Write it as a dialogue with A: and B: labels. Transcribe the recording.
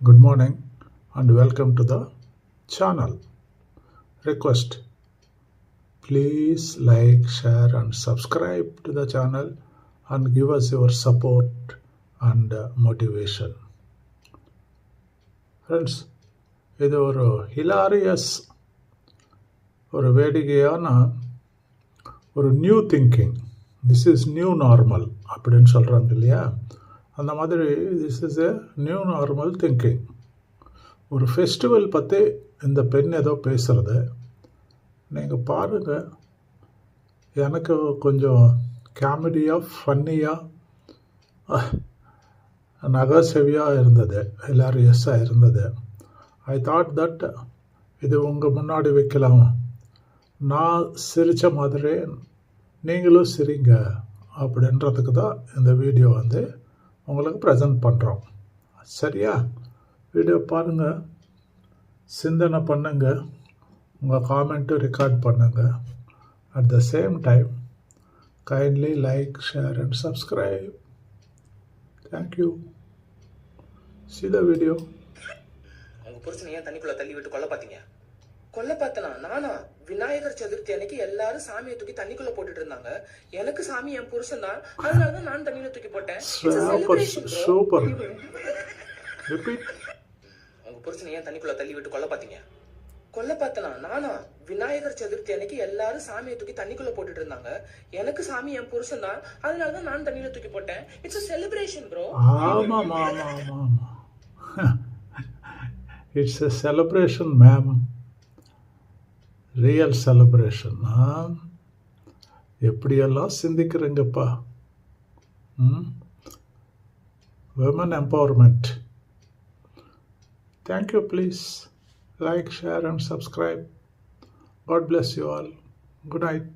A: Good morning and welcome to the channel. Request please like, share, and subscribe to the channel and give us your support and uh, motivation. Friends இது ஒரு hilarious ஒரு வேடிக்கையான ஒரு new thinking this is new normal அப்படின்னு சொல்கிறாங்க இல்லையா அந்த மாதிரி this is a new normal thinking ஒரு ஃபெஸ்டிவல் பற்றி இந்த பெண் ஏதோ பேசுகிறது நீங்கள் பாருங்கள் எனக்கு கொஞ்சம் காமெடியாக ஃபன்னியாக நகைசெவியாக இருந்தது. ஹிலாரியஸாக இருந்தது. ஐ தாட் தட் இது உங்கள் முன்னாடி வைக்கலாம். நான் சிரித்த மாதிரி நீங்களும் சிரிங்க அப்படின்றதுக்கு தான் இந்த வீடியோ வந்து உங்களுக்கு ப்ரெசன்ட் பண்ணுறோம் சரியா? வீடியோ பாருங்கள் சிந்தனை பண்ணுங்க. உங்கள் காமெண்ட்டும் ரெக்கார்ட் பண்ணுங்கள் at the same time kindly like share and subscribe thank you see the video
B: உங்கள் புருஷனை ஏன் தண்ணிக்குள்ள தள்ளி விட்டு கொள்ள பார்த்தீங்க கொல்ல பார்த்தனா நானா விநாயகர் சதுர்த்தி அன்னைக்கு எல்லாரும் சாமியை தூக்கி தண்ணிக்குள்ள போட்டுட்டு இருந்தாங்க எனக்கு சாமி என் புருஷன் தான். அதனாலதான் நான் தண்ணியில தூக்கி போட்டேன்.
A: சூப்பர்
B: உங்க புருஷனை ஏன் தண்ணிக்குள்ள தள்ளி விட்டு கொல்ல பாத்தீங்க கொல்ல பார்த்தனா நானா விநாயகர் சதுர்த்தி அன்னைக்கு எல்லாரும் சாமியை தூக்கி தண்ணிக்குள்ள போட்டுட்டு இருந்தாங்க எனக்கு சாமி என் புருஷன் தான். அதனாலதான் நான் தண்ணியில தூக்கி போட்டேன். இட்ஸ் a celebration ப்ரோ
A: ஆமாம் ஆமாம் ஆமாம். It's a celebration ma'am real செலப்ரேஷன்னா எப்படியெல்லாம் சிந்திக்கிறேங்கப்பா? ம்? Women empowerment thank you please like share and subscribe God bless you all good night